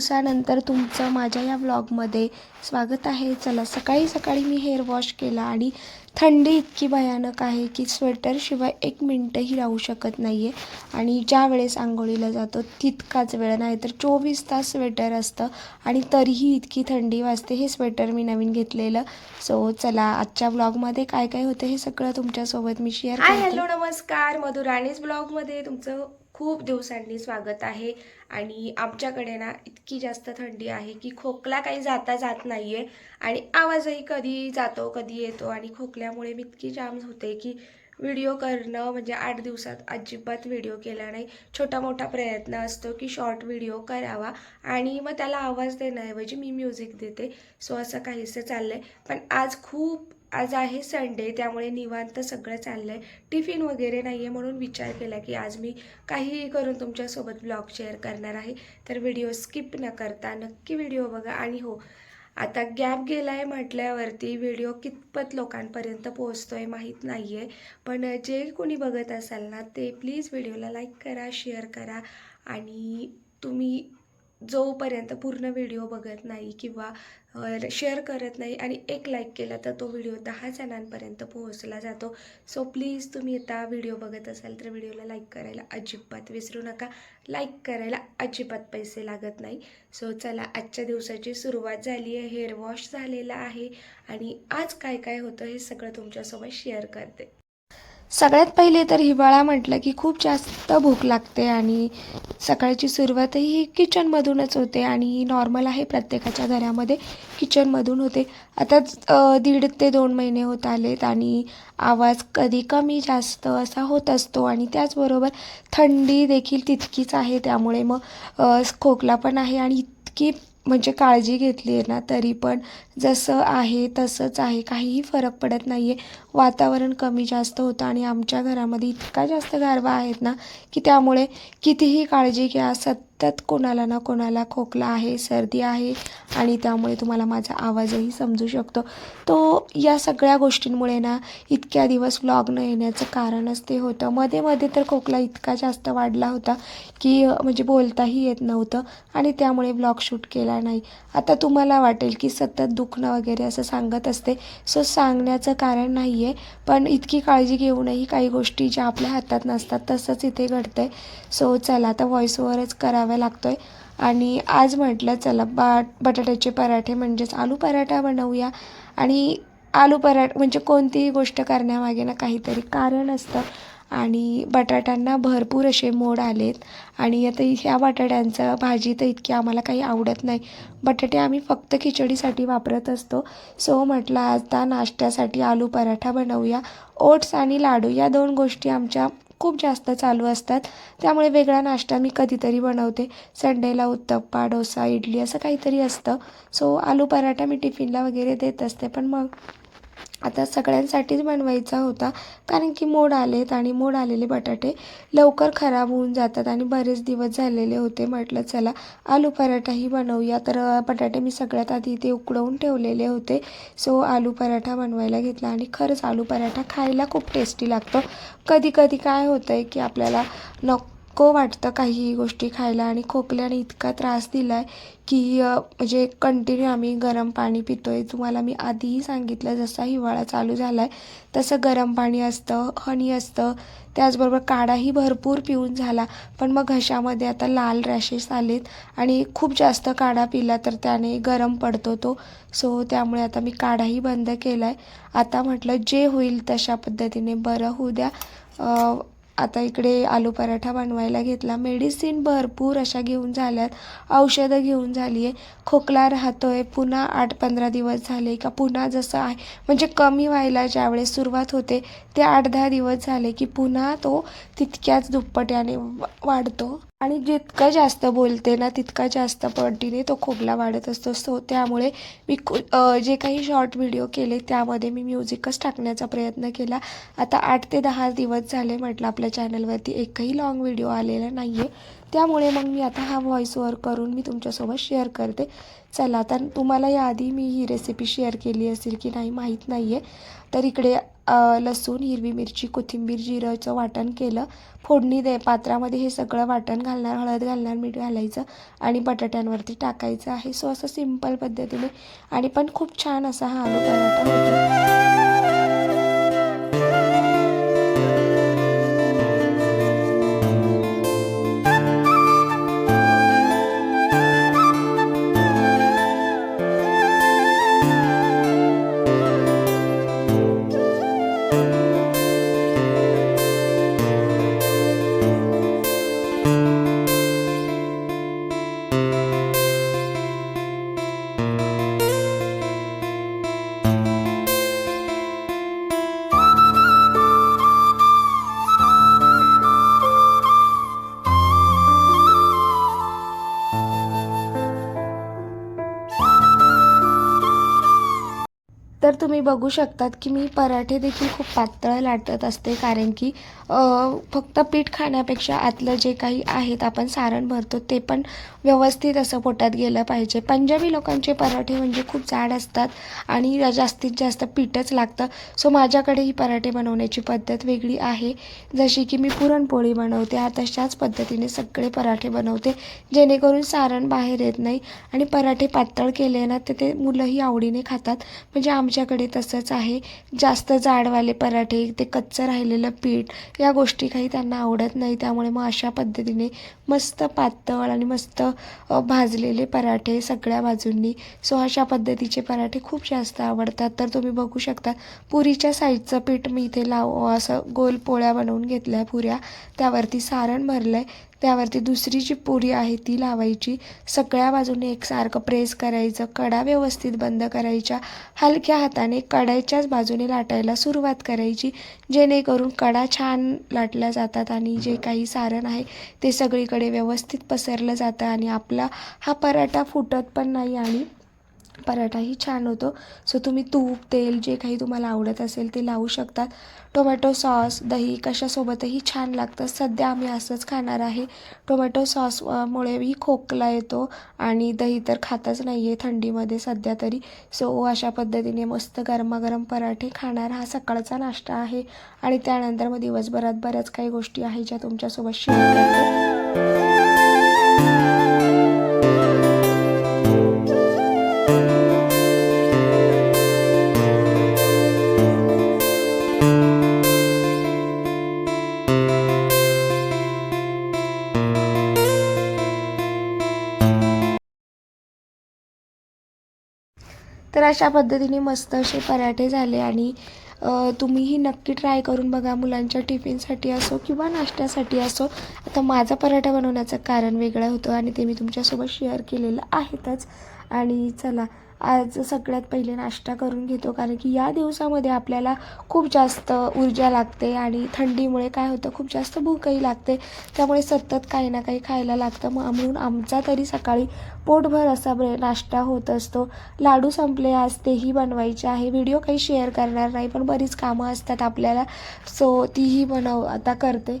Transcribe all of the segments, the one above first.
दिवसानंतर तुमचं माझ्या या व्लॉगमध्ये स्वागत आहे. चला सकाळी सकाळी मी हेअर वॉश केला आणि थंडी इतकी भयानक आहे की स्वेटरशिवाय एक मिनटंही राहू शकत नाही आहे आणि ज्या वेळेस आंघोळीला जातो तितकाच वेळ नाही तर चोवीस तास स्वेटर असतं आणि तरीही इतकी थंडी वाजते हे स्वेटर मी नवीन घेतलेलं. सो चला आजच्या व्लॉगमध्ये काय काय होतं हे सगळं तुमच्यासोबत मी शेअर हॅलो नमस्कार. मधुराणीच ब्लॉगमध्ये तुमचं खूप दिवसांनी स्वागत आहे. आणि आमच्याकडे ना इतकी जास्त थंडी आहे की खोकला काही जाता जात नाही आहे आणि आवाजही कधी जातो कधी येतो आणि खोकल्यामुळे मी इतकी जाम होते की व्हिडिओ करणं म्हणजे आठ दिवसात अजिबात व्हिडिओ केला नाही. छोटा मोठा प्रयत्न असतो की शॉर्ट व्हिडिओ करावा आणि मग त्याला आवाज देण्याऐवजी मी म्युझिक देते. सो असं काहीसं चाललं आहे पण आज खूप आज आहे संडे त्यामुळे निवांत सगळं चाललं आहे टिफिन वगैरे नाही आहे म्हणून विचार केला की आज मी काहीही करून तुमच्यासोबत ब्लॉग शेअर करणार आहे. तर व्हिडिओ स्किप न करता नक्की व्हिडिओ बघा. आणि हो आता गॅप गेला आहे म्हटल्यावरती व्हिडिओ कितपत लोकांपर्यंत पोहोचतो आहे माहीत नाही आहे पण जे कोणी बघत असाल ना ते प्लीज व्हिडिओला लाईक करा शेअर करा. आणि तुम्ही जोपर्यंत पूर्ण व्हिडिओ बघत नाही किंवा शेअर करत नाही आणि एक लाईक केला तर तो व्हिडिओ दहा जणांपर्यंत पोहोचला जातो. सो प्लीज तुम्ही आता व्हिडिओ बघत असाल तर व्हिडिओला लाईक करायला अजिबात विसरू नका. लाईक करायला अजिबात पैसे लागत नाही. सो चला आजच्या दिवसाची सुरुवात झाली आहे. हेअर वॉश झालेला आहे. आणि आज काय काय होतं हे सगळं तुमच्यासोबत शेअर करते. सगळ्यात पहिले तर हिवाळा म्हटलं की खूप जास्त भूक लागते आणि सकाळची सुरुवातही ही किचनमधूनच होते आणि नॉर्मल आहे प्रत्येकाच्या घरामध्ये किचनमधून होते. आता दीड ते दोन महिने होत आलेत आणि आवाज कधी कमी जास्त असा होत असतो आणि त्याचबरोबर थंडी देखील तितकीच आहे त्यामुळे मग खोकला पण आहे आणि इतकी म्हणजे काळजी घेतली आहे ना तरी पण जसं आहे तसंच आहे काहीही फरक पडत नाही आहे वातावरण कमी जास्त होतं आणि आमच्या घरामध्ये इतका जास्त गारवा आहेत ना की त्यामुळे कितीही काळजी घ्या सतत कोणाला ना कोणाला खोकला आहे सर्दी आहे आणि त्यामुळे तुम्हाला माझा आवाजही समजू शकतो. तो या सगळ्या गोष्टींमुळे ना इतक्या दिवस व्लॉग न येण्याचं कारणच ते होतं. मध्ये मध्ये तर खोकला इतका जास्त वाढला होता की म्हणजे बोलताही येत नव्हतं आणि त्यामुळे ब्लॉग शूट केला नाही. आता तुम्हाला वाटेल की सतत दुखणं वगैरे असं सांगत असते. सो सांगण्याचं कारण नाही आहे पण इतकी काळजी घेऊनही काही गोष्टी ज्या आपल्या हातात नसतात तसंच इथे घडतं आहे सो चला आता व्हॉइस ओव्हरच करावा लागतो आहे आणि आज म्हटलं चला बाट बटाट्याचे पराठे म्हणजेच आलू पराठा बनवूया. आणि आलू पराठ म्हणजे कोणतीही गोष्ट करण्यामागे ना काहीतरी कारण असतं. आणि बटाट्यांना भरपूर असे मोड आलेत. आणि आता ह्या बटाट्यांचं भाजी तर इतकी आम्हाला काही आवडत नाही. बटाटे आम्ही फक्त खिचडीसाठी वापरत असतो. सो म्हटलं आता नाश्त्यासाठी आलू पराठा बनवूया. ओट्स आणि लाडू या दोन गोष्टी आमच्या खूप जास्त चालू असतात. त्यामुळे वेगळा नाश्ता मी कधीतरी बनवते. संडेला उत्तप्पा डोसा इडली असं काहीतरी असतं. सो आलू पराठा मी टिफिनला वगैरे देत असते. पण मग आता सगळ्यांसाठीच बनवायचा होता. कारण की मोड आलेत आणि मोड आलेले बटाटे लवकर खराब होऊन जातात आणि बरेच दिवस झालेले होते. म्हटलं चला आलू पराठाही बनवूया. तर बटाटे मी सगळ्यात आधी इथे उकडवून ठेवलेले होते. सो आलू पराठा बनवायला घेतला आणि खरंच आलू पराठा खायला खूप टेस्टी लागतो. कधी कधी काय होतं आहे की आपल्याला नक वाटतं काही गोष्टी खायला आणि खोकल्याने इतका त्रास दिला आहे की म्हणजे कंटिन्यू आम्ही गरम पाणी पितो आहे तुम्हाला मी आधीही सांगितलं जसा हिवाळा चालू झाला आहे तसं गरम पाणी असतं हनी असतं. त्याचबरोबर काढाही भरपूर पिऊन झाला. पण मग घशामध्ये आता लाल रॅशेस आलेत आणि खूप जास्त काढा पिला तर त्याने गरम पडतो तो. सो त्यामुळे आता मी काढाही बंद केला आहे आता म्हटलं जे होईल तशा पद्धतीने बरं होऊ द्या. आता इकडे आलू पराठा बनवायला घेतला. मेडिसिन भरपूर अशा घेऊन झाल्यात. औषधं घेऊन झाली आहे खोकला राहतो आहे पुन्हा आठ पंधरा दिवस झाले का पुन्हा जसं आहे म्हणजे कमी व्हायला ज्यावेळेस सुरुवात होते ते आठ दहा दिवस झाले की पुन्हा तो तितक्याच दुप्पट्याने वा- वाढतो. आणि जितकं जास्त बोलते ना तितका जास्त पटीने तो खोकला वाढत असतो. सो त्यामुळे मी जे काही शॉर्ट व्हिडिओ केले त्यामध्ये मी म्युझिकच टाकण्याचा प्रयत्न केला. आता आठ ते दहा दिवस झाले म्हटलं आपल्या चॅनलवरती एकही लाँग व्हिडिओ आलेला नाही आहे त्यामुळे मग मी आता हा व्हॉईस ओवर करून मी तुमच्यासोबत शेअर करते. चला तर तुम्हाला याआधी मी ही रेसिपी शेअर केली असेल की नाही माहीत नाही आहे तर इकडे लसूण हिरवी मिरची कोथिंबीर जिरंचं वाटण केलं. फोडणी दे पात्रामध्ये हे सगळं वाटण घालणार हळद घालणार मीठ घालायचं आणि बटाट्यांवरती टाकायचं आहे. सो असं सिंपल पद्धतीने आणि पण खूप छान असा हा आलू पराठा होतो. तुम्ही बघू शकतात की मी पराठे देखील खूप पातळ लाटत असते कारण की फक्त पीठ खाण्यापेक्षा आतलं जे काही आहेत आपण सारण भरतो ते पण व्यवस्थित असं पोटात गेलं पाहिजे. पंजाबी लोकांचे पराठे म्हणजे खूप जाड असतात आणि जास्तीत जास्त पीठच लागतं. सो माझ्याकडे ही पराठे बनवण्याची पद्धत वेगळी आहे. जशी की मी पुरणपोळी बनवते हा तशाच पद्धतीने सगळे पराठे बनवते जेणेकरून सारण बाहेर येत नाही आणि पराठे पातळ केले ना तर ते मुलंही आवडीने खातात. म्हणजे आमच्याकडे तसंच आहे. जास्त जाडवाले पराठे ते कच्चं राहिलेलं पीठ या गोष्टी काही त्यांना आवडत नाही. त्यामुळे मग अशा पद्धतीने मस्त पातळ आणि मस्त भाजलेले पराठे सगळ्या बाजूंनी. सो अशा पद्धतीचे पराठे खूप जास्त आवडतात. तर तुम्ही बघू शकता पुरीच्या साईजचं पीठ मी इथे लाव असं गोल पोळ्या बनवून घेतल्या पुऱ्या. त्यावरती सारण भरलं आहे त्यावरती दुसरी जी पुरी आहे ती लावायची. सगळ्या बाजूने एकसारखं प्रेस करायचं. कडा व्यवस्थित बंद करायच्या. हलक्या हाताने कडायच्याच बाजूने लाटायला सुरुवात करायची. जेणेकरून कडा छान लाटल्या जातात आणि जे काही सारण आहे ते सगळीकडे व्यवस्थित पसरलं जातं आणि आपला हा पराठा फुटत पण नाही आणि पराठाही छान होतो. सो तुम्ही तूप तेल जे काही तुम्हाला आवडत असेल ते लावू शकतात. टोमॅटो सॉस दही कशासोबतही छान लागतं. सध्या आम्ही असंच खाणार आहे. टोमॅटो सॉसमुळेही खोकला येतो आणि दही तर खातच नाही आहे थंडीमध्ये सध्या तरी. सो अशा पद्धतीने मस्त गरमागरम पराठे खाणार. हा सकाळचा नाश्ता आहे आणि त्यानंतर मग दिवसभरात बऱ्याच काही गोष्टी आहेत ज्या तुमच्यासोबत शेअर करते. तर अशा पद्धतीने मस्त असे पराठे झाले आणि तुम्हीही नक्की ट्राय करून बघा मुलांच्या टिफिनसाठी असो किंवा नाश्त्यासाठी असो. आता माझा पराठा बनवण्याचं कारण वेगळं होतं आणि ते मी तुमच्यासोबत शेअर केलेलं आहेतच. आणि चला आज सगळ्यात पहिले नाश्ता करून घेतो कारण की या दिवसामध्ये आपल्याला खूप जास्त ऊर्जा लागते आणि थंडीमुळे काय होतं खूप जास्त भूकही लागते. त्यामुळे सतत काही ना काही खायला लागतं. मग म्हणून आमचा तरी सकाळी पोटभर असा ब्रे नाश्ता होत असतो. लाडू संपले आज तेही बनवायचे आहे. व्हिडिओ काही शेअर करणार नाही पण बरीच कामं असतात आपल्याला. सो तीही बनव आता करते.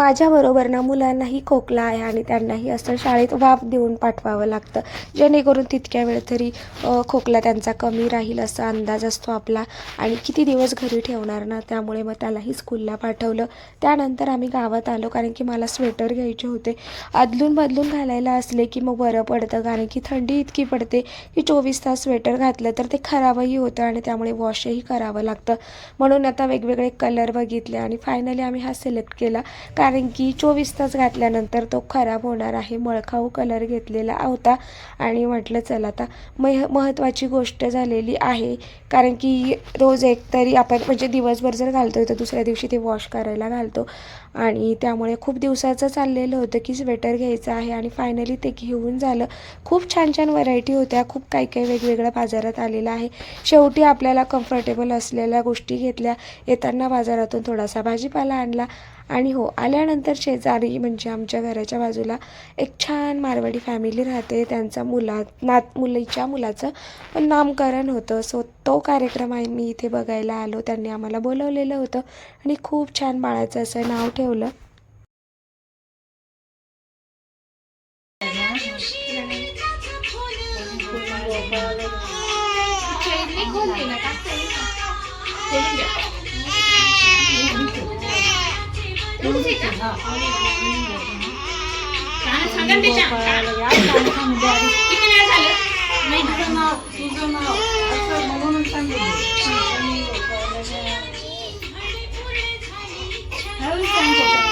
माझ्याबरोबर ना मुलांनाही खोकला आहे आणि त्यांनाही असं शाळेत वाफ देऊन पाठवावं लागतं. जेणेकरून तितक्या वेळ तरी खोकला त्यांचा कमी राहील असा अंदाज असतो आपला. आणि किती दिवस घरी ठेवणार ना त्यामुळे मग त्यालाही स्कूलला पाठवलं. त्यानंतर आम्ही गावात आलो कारण की मला स्वेटर घ्यायचे होते. अदलून बदलून घालायला असले की मग बरं पडतं कारण की थंडी इतकी पडते की चोवीस तास स्वेटर घातलं तर ते खराबही होतं आणि त्यामुळे वॉशही करावं लागतं. म्हणून आता वेगवेगळे कलर बघितले आणि फायनली आम्ही हा सिलेक्ट केला. कारण कारण की चोवीस तास घातल्यानंतर तो खराब होणार आहे. मळखाऊ कलर घेतलेला होता आणि म्हटलं चला आता मह महत्त्वाची गोष्ट झालेली आहे. कारण की रोज एक तरी आपण म्हणजे दिवसभर जर घालतोय तर दुसऱ्या दिवशी ते वॉश करायला घालतो. आणि त्यामुळे खूप दिवसाचं चाललेलं होतं की स्वेटर घ्यायचं आहे आणि फायनली ते घेऊन झालं. खूप छान छान व्हरायटी होत्या. खूप काही काही वेगवेगळ्या बाजारात आलेलं आहे. शेवटी आपल्याला कम्फर्टेबल असलेल्या गोष्टी घेतल्या. येताना बाजारातून थोडासा भाजीपाला आणला. आणि हो आल्यानंतर शेजारी म्हणजे आमच्या घराच्या बाजूला एक छान मारवाडी फॅमिली राहते. त्यांचा मुला नात मुलीच्या मुलाचं नामकरण होतं. सो तो कार्यक्रम आहे मी इथे बघायला आलो. त्यांनी आम्हाला बोलवलेलं होतं आणि खूप छान बाळाचं असं नाव ठेवलं. तुझं नाव तुझं नाव असं म्हणून सांगितलं हळूच सांगितलं